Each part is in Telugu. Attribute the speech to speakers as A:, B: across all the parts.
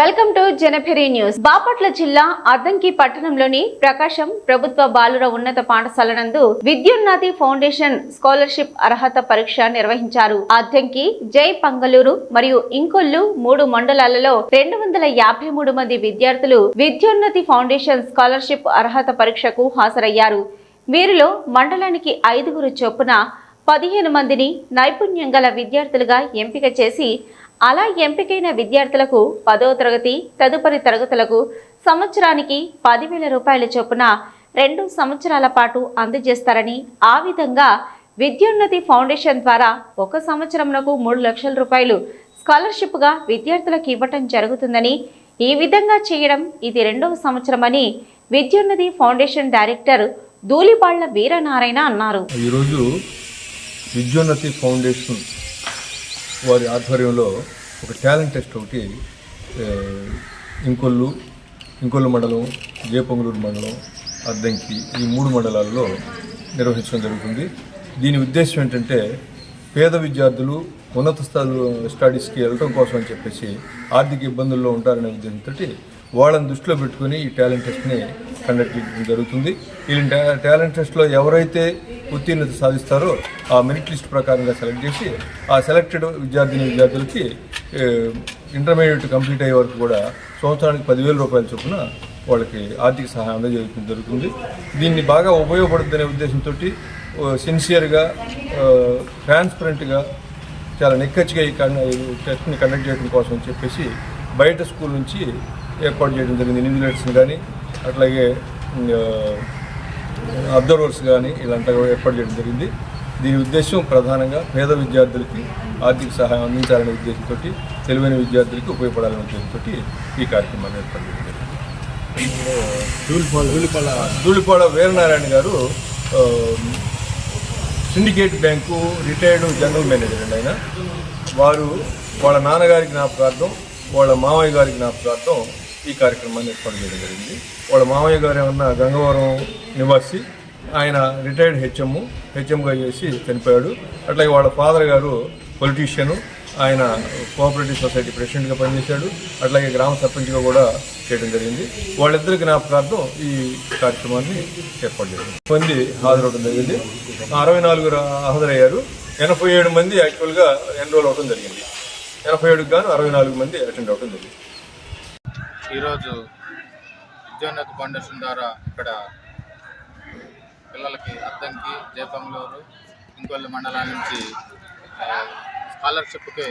A: Welcome to Janabheri news. Bapatla జిల్లా అద్దంకి పట్టణంలోని ప్రకాశం ప్రభుత్వ బాలుర ఉన్నత పాఠశాల నందు విద్యున్నతి ఫౌండేషన్ స్కాలర్షిప్ అర్హత పరీక్ష నిర్వహించారు. అద్దంకి జై పంగలూరు మరియు ఇంకొల్లు మూడు మండలాలలో రెండు వందల యాభై మూడు మంది విద్యార్థులు విద్యోన్నతి ఫౌండేషన్ స్కాలర్షిప్ అర్హత పరీక్షకు హాజరయ్యారు. వీరిలో మండలానికి ఐదుగురు చొప్పున పదిహేను మందిని నైపుణ్యం గల విద్యార్థులుగా ఎంపిక చేసి అలా ఎంపికైన విద్యార్థులకు పదో తరగతి తదుపరి తరగతులకు సంవత్సరానికి పదివేల రూపాయల చొప్పున రెండు సంవత్సరాల పాటు అందజేస్తారని ఆ విధంగా విద్యోన్నతి ఫౌండేషన్ ద్వారా ఒక సంవత్సరంలో మూడు లక్షల రూపాయలు స్కాలర్షిప్గా విద్యార్థులకు ఇవ్వటం జరుగుతుందని ఈ విధంగా చేయడం ఇది రెండవ సంవత్సరమని విద్యోన్నతి ఫౌండేషన్ డైరెక్టర్ ధూళిపాళ్ళ వీరనారాయణ అన్నారు.
B: ఈరోజు విద్యోన్నతి ఫౌండేషన్ వారి ఆధ్వర్యంలో ఒక టాలెంట్ టెస్ట్ ఒకటి ఇంకొల్లు ఇంకొల్లు మండలం జేపొంగలూరు మండలం అద్దంకి ఈ మూడు మండలాల్లో నిర్వహించడం జరుగుతుంది. దీని ఉద్దేశం ఏంటంటే పేద విద్యార్థులు ఉన్నత స్థాయిలో స్టడీస్కి వెళ్ళడం కోసం అని చెప్పేసి ఆర్థిక ఇబ్బందుల్లో ఉంటారనే ఉద్దేశంతో వాళ్ళని దృష్టిలో పెట్టుకొని ఈ టాలెంట్ టెస్ట్ని కండక్ట్ చేయడం జరుగుతుంది. ఈ టా- టాలెంట్ టెస్ట్లో ఎవరైతే ఉత్తీర్ణత సాధిస్తారో ఆ మెరిట్ లిస్ట్ ప్రకారంగా సెలెక్ట్ చేసి ఆ సెలెక్టెడ్ విద్యార్థిని విద్యార్థులకి ఇంటర్మీడియట్ కంప్లీట్ అయ్యే వరకు కూడా సంవత్సరానికి పదివేల రూపాయల చొప్పున వాళ్ళకి ఆర్థిక సహాయం అందజేయడం జరుగుతుంది. దీన్ని బాగా ఉపయోగపడుతుందనే ఉద్దేశంతో సిన్సియర్గా ట్రాన్స్పరెంట్గా చాలా నిక్కచ్చిగా ఈ ఈ టెస్ట్ని కండక్ట్ చేయడం కోసం అని చెప్పేసి బయట స్కూల్ నుంచి ఏర్పాటు చేయడం జరిగింది. ఇన్విజిలేటర్స్ని కానీ అట్లాగే అబ్జర్వర్స్ కానీ ఇలాంటివి కూడా ఏర్పాటు చేయడం జరిగింది. దీని ఉద్దేశం ప్రధానంగా పేద విద్యార్థులకి ఆర్థిక సహాయం అందించాలనే ఉద్దేశంతో తెలివైన విద్యార్థులకి ఉపయోగపడాలనే ఉద్దేశంతో ఈ కార్యక్రమాన్ని ఏర్పాటు చేయడం జరిగింది. ధూళిపాడ వీరనారాయణ గారు syndicate bank retired general manager అండి ఆయన. వారు వాళ్ళ నాన్నగారి జ్ఞాపకార్థం వాళ్ళ మామయ్య గారి జ్ఞాపకార్థం ఈ కార్యక్రమాన్ని ఏర్పాటు చేయడం జరిగింది. వాళ్ళ మామయ్య గారు ఏమన్నా గంగవరం నివాసి. ఆయన రిటైర్డ్ హెచ్ఎం హెచ్ఎంగా చేసి చనిపోయాడు. అట్లాగే వాళ్ళ ఫాదర్ గారు పొలిటీషియను ఆయన కోఆపరేటివ్ సొసైటీ ప్రెసిడెంట్గా పనిచేశాడు. అట్లాగే గ్రామ సర్పంచ్గా కూడా చేయడం జరిగింది. వాళ్ళిద్దరి జ్ఞాపకార్థం ఈ కార్యక్రమాన్ని ఏర్పాటు చేశారు మంది హాజరవడం జరిగింది. అరవై నాలుగు హాజరయ్యారు. ఎనభై ఏడు మంది యాక్చువల్గా ఎన్రోల్ అవడం జరిగింది. ఎనభై ఏడుకు గాను అరవై నాలుగు మంది అటెండ్ అవడం జరిగింది.
C: ఈరోజు విద్యోన్నత ఫౌండేషన్ ద్వారా ఇక్కడ పిల్లలకి అద్దంకి జయపంగళూరు ఇంకొల్లి మండలాల నుంచి స్కాలర్షిప్కి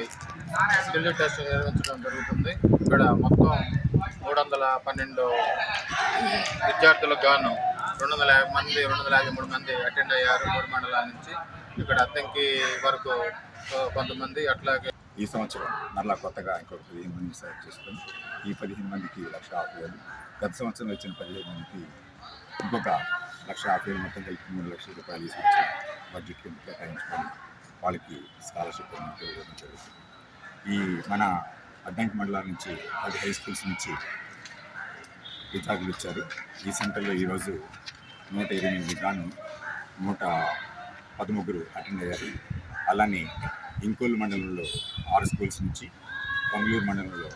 C: స్కిల్ టెస్ట్ నిర్వహించడం జరుగుతుంది. ఇక్కడ మొత్తం మూడు వందల పన్నెండు విద్యార్థులకు గాను రెండు వందల యాభై మంది రెండు వందల యాభై మూడు మంది అటెండ్ అయ్యారు మూడు మండలాల నుంచి. ఇక్కడ అద్దంకి వరకు కొంతమంది అట్లాగే
D: ఈ సంవత్సరం మరలా కొత్తగా ఇంకొక పదిహేను మంది సెలెక్ట్ చేసుకుని ఈ పదిహేను మందికి లక్ష యాభై గత సంవత్సరం వచ్చిన పదిహేను మందికి ఇంకొక లక్ష యాభై వేలు మొత్తం కలిపి మూడు లక్షల రూపాయలు ఈ సంవత్సరం బడ్జెట్ కింద కేటాయించుకొని వాళ్ళకి స్కాలర్షిప్ అనేది ఇవ్వడం జరుగుతుంది. ఈ మన అడ్డంకి మండలాల నుంచి పది హై స్కూల్స్ నుంచి విద్యార్థులు ఇచ్చారు ఈ సెంటర్లో ఈరోజు నూట ఇరవై ఎనిమిది గాను నూట పదముగ్గురు అటెండ్ అయ్యారు. అలానే ఇంకోలు మండలంలో ఆరు స్కూల్స్ నుంచి మంగళూరు మండలంలో